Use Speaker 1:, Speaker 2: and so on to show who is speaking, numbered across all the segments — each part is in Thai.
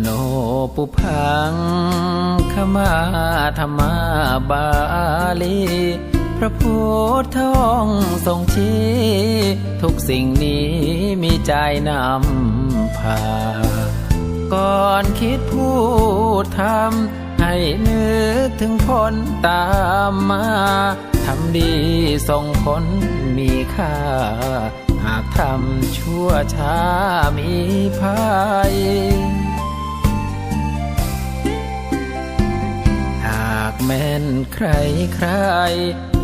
Speaker 1: โนปุพังขมาธรรมาบาลี พระพุทธองค์ทรงชี้ ทุกสิ่งนี้มีใจนำพา ก่อนคิดพูดทำให้นึกถึงผลตามมาทำดีส่งผลมีค่า หากทำชั่วช้ามีภัย แม่นใครใคร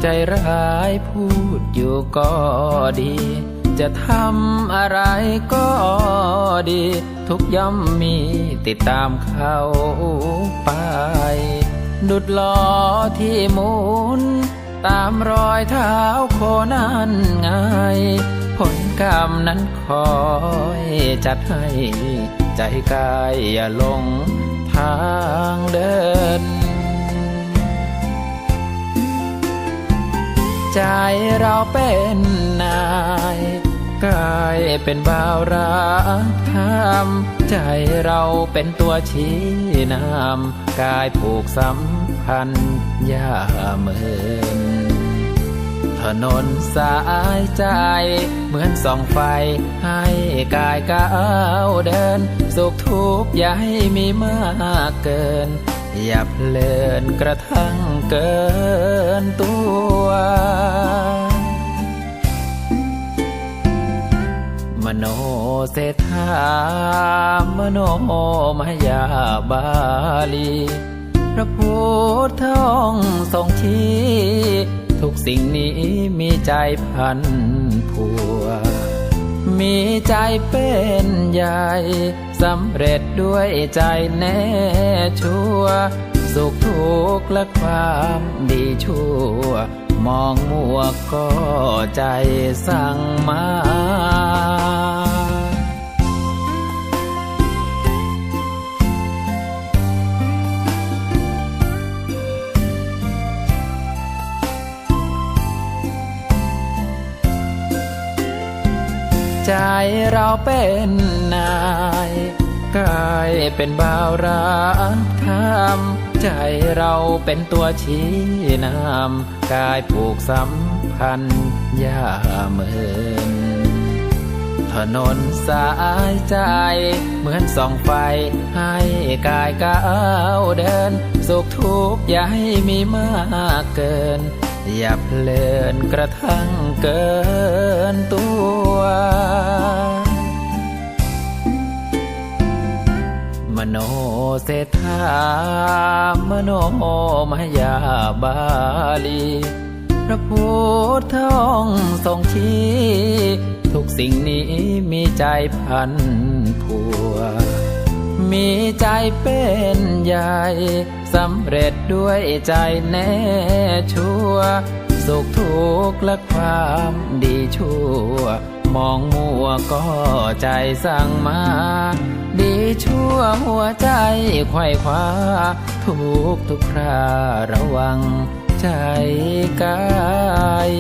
Speaker 1: ใจร้ายพูดอยู่ก็ดี จะทำอะไรก็ดี ทุกย่อมมีติดตามเขาไป ดุดล้อที่หมุน ตามรอยเท้าโคนั้นไง ผลกรรมนั้นคอยจัดให้ ใจกายอย่าลงทางเดิน ใจเราเป็นนายกายเป็นบ่าวรักธรรมใจเราเป็นตัวชี้นำกายผูกสัมพันธ์ย่าเหมือนถนนสายใจ เหมือนส่องไฟ ให้กายก้าวเดิน สุขทุกข์อย่าให้มีมากเกิน อย่าเพลินกระทั่งเกินตัวมโนเศรษฐามโนมายาบาลี พระพุทธองค์ทรงชี้ทุกสิ่งนี้มีใจพันผัว มีใจเป็นใหญ่สำเร็จด้วยใจแน่ชัวร์สุขทุกข์และความดีชั่ว มองมัวก็ใจสั่งมา ใจเราเป็นนายกายเป็นบ่าวรักธรรมใจเราเป็นตัวชี้นำกายผูกสัมพันธ์ย่าเหมือนถนนสายใจ เหมือนส่องไฟให้กายก้าวเดิน สุขทุกข์อย่าให้มีมากเกิน อย่าเพลินกระทั่งเกินตัวมโนเศรษฐามโนมายาบาลี พระพุทธองค์ทรงชี้ ทุกสิ่งนี้มีใจพันผัว มีใจเป็นใหญ่สำเร็จด้วยใจแน่ชัวร์สุขทุกข์และความดีชั่ว มองมัวก็ใจสั่งมา ดีชั่วหัวใจไขว่คว้า ทุกทุกคราระวังใจกาย